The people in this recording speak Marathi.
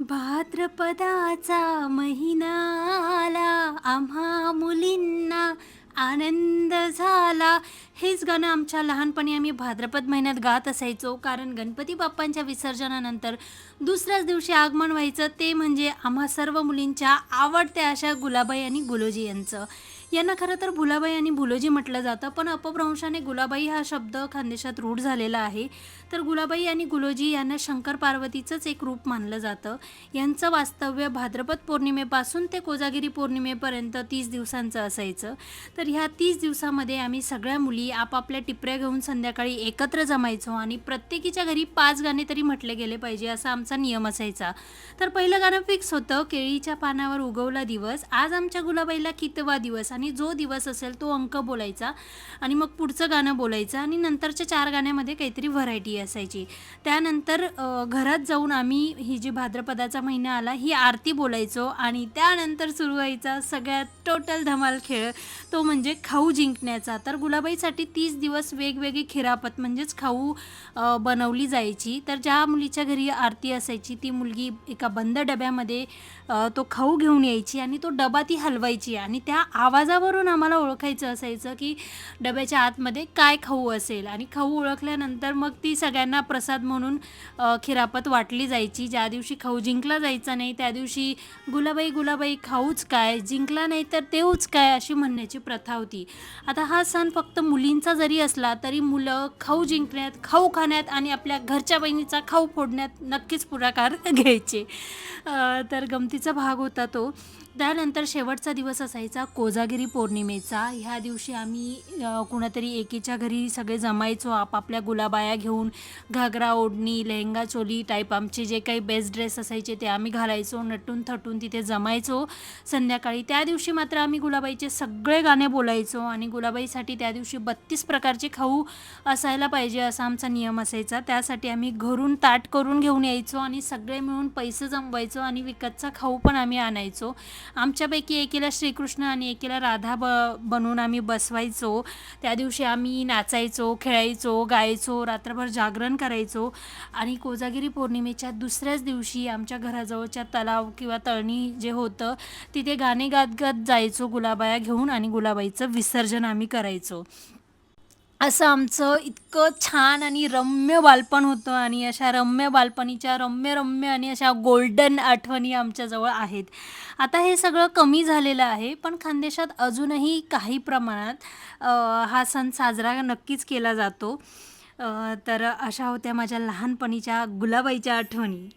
भाद्रपदाचा महिना आला आम्हा मुलींना आनंद झाला. हेच गाणं आमच्या लहानपणी आम्ही भाद्रपद महिन्यात गात असायचो. कारण गणपती बाप्पांच्या विसर्जनानंतर दुसऱ्याच दिवशी आगमन व्हायचं. ते म्हणजे आम्हा सर्व मुलींच्या आवडत्या अशा गुलाबाई आणि गुलोजी यांचं. यांना खरं तर भुलाबाई आणि भुलोजी म्हटलं जातं पण अपभ्रंशाने गुलाबाई हा शब्द खानदेशात रूढ झालेला आहे. तर गुलाबाई आणि गुलोजी यांना शंकर पार्वतीचंच एक रूप मानलं जातं. यांचं वास्तव्य भाद्रपद पौर्णिमेपासून ते कोजागिरी पौर्णिमेपर्यंत तीस दिवसांचं असायचं. तर ह्या तीस दिवसामध्ये आम्ही सगळ्या मुली आपापल्या टिपऱ्या घेऊन संध्याकाळी एकत्र जमायचो आणि प्रत्येकीच्या घरी पाच गाणे तरी म्हटले गेले पाहिजे असा आमचा नियम असायचा. तर पहिलं गाणं फिक्स होतं केळीच्या पानावर उगवला दिवस आज आमच्या गुलाबाईला कितवा दिवस आणि जो दिवस असेल तो अंक बोलायचा आणि मग पुढचं गाणं बोलायचं आणि नंतरच्या चार गाण्यामध्ये काहीतरी व्हरायटी असायची. त्यानंतर घरात जाऊन आम्ही ही जी भाद्रपदाचा महिना आला ही आरती बोलायचो आणि त्यानंतर सुरू व्हायचा सगळ्यात टोटल धमाल खेळ तो म्हणजे खाऊ जिंकण्याचा. तर गुलाबाईसाठी तीस दिवस वेगवेगळी खिरापत म्हणजेच खाऊ बनवली जायची. तर ज्या मुलीच्या घरी आरती असायची ती मुलगी एका बंद डब्यामध्ये तो खाऊ घेऊन यायची आणि तो डबा ती हलवायची आणि त्या आवाज आवाजावरून आम्हाला ओळखायचं असायचं की डब्याच्या आतमध्ये काय खाऊ असेल. आणि खाऊ ओळखल्यानंतर मग ती सगळ्यांना प्रसाद म्हणून खिरापत वाटली जायची. ज्या दिवशी खाऊ जिंकला जायचा नाही त्या दिवशी गुलाबाई गुलाबाई खाऊच काय जिंकला नाही तर तेऊच काय अशी म्हणण्याची प्रथा होती. आता हा सण फक्त मुलींचा जरी असला तरी मुलं खाऊ जिंकण्यात खाऊ खाण्यात आणि आपल्या घरच्या बहिणीचा खाऊ फोडण्यात नक्कीच पुढाकार घ्यायचे. तर गमतीचा भाग होता तो. त्यानंतर शेवटचा दिवस असायचा कोजागिरी पौर्णिमेचा. ह्या दिवशी आम्ही कुणातरी एकीच्या घरी सगळे जमायचो आपापल्या गुलाबाया घेऊन घागरा ओढणी लेहंगा चोली टाईप आमचे जे काही बेस्ट ड्रेस असायचे ते आम्ही घालायचो नटून थटून तिथे जमायचो. संध्याकाळी त्या दिवशी मात्र आम्ही गुलाबाईचे सगळे गाणे बोलायचो आणि गुलाबाईसाठी त्या दिवशी बत्तीस प्रकारचे खाऊ असायला पाहिजे असा आमचा नियम असायचा. त्यासाठी आम्ही घरून ताट करून घेऊन यायचो आणि सगळे मिळून पैसे जमवायचो आणि विकतचा खाऊ पण आम्ही आणायचो. आमच्यापैकी एकीला श्रीकृष्ण आणि एकीला राधा ब बनून आम्ही बसवायचो. त्या दिवशी आम्ही नाचायचो खेळायचो गायचो रात्रभर जागरण करायचो. आणि कोजागिरी पौर्णिमेच्या दुसऱ्याच दिवशी आमच्या घराजवळच्या तलाव किंवा तळणी जे होतं तिथे गाणे गात गात जायचो गुलाबाया घेऊन आणि गुलाबाईचं विसर्जन आम्ही करायचो. असं आमचं इतकं छान आणि रम्य बालपण होतं आणि अशा रम्य बालपणीच्या रम्य रम्य आणि अशा गोल्डन आठवणी आमच्याजवळ आहेत. आता हे सगळं कमी झालेलं आहे पण खानदेशात अजूनही काही प्रमाणात हा सण साजरा नक्कीच केला जातो. तर अशा होत्या माझ्या लहानपणीच्या गुलाबाईच्या आठवणी.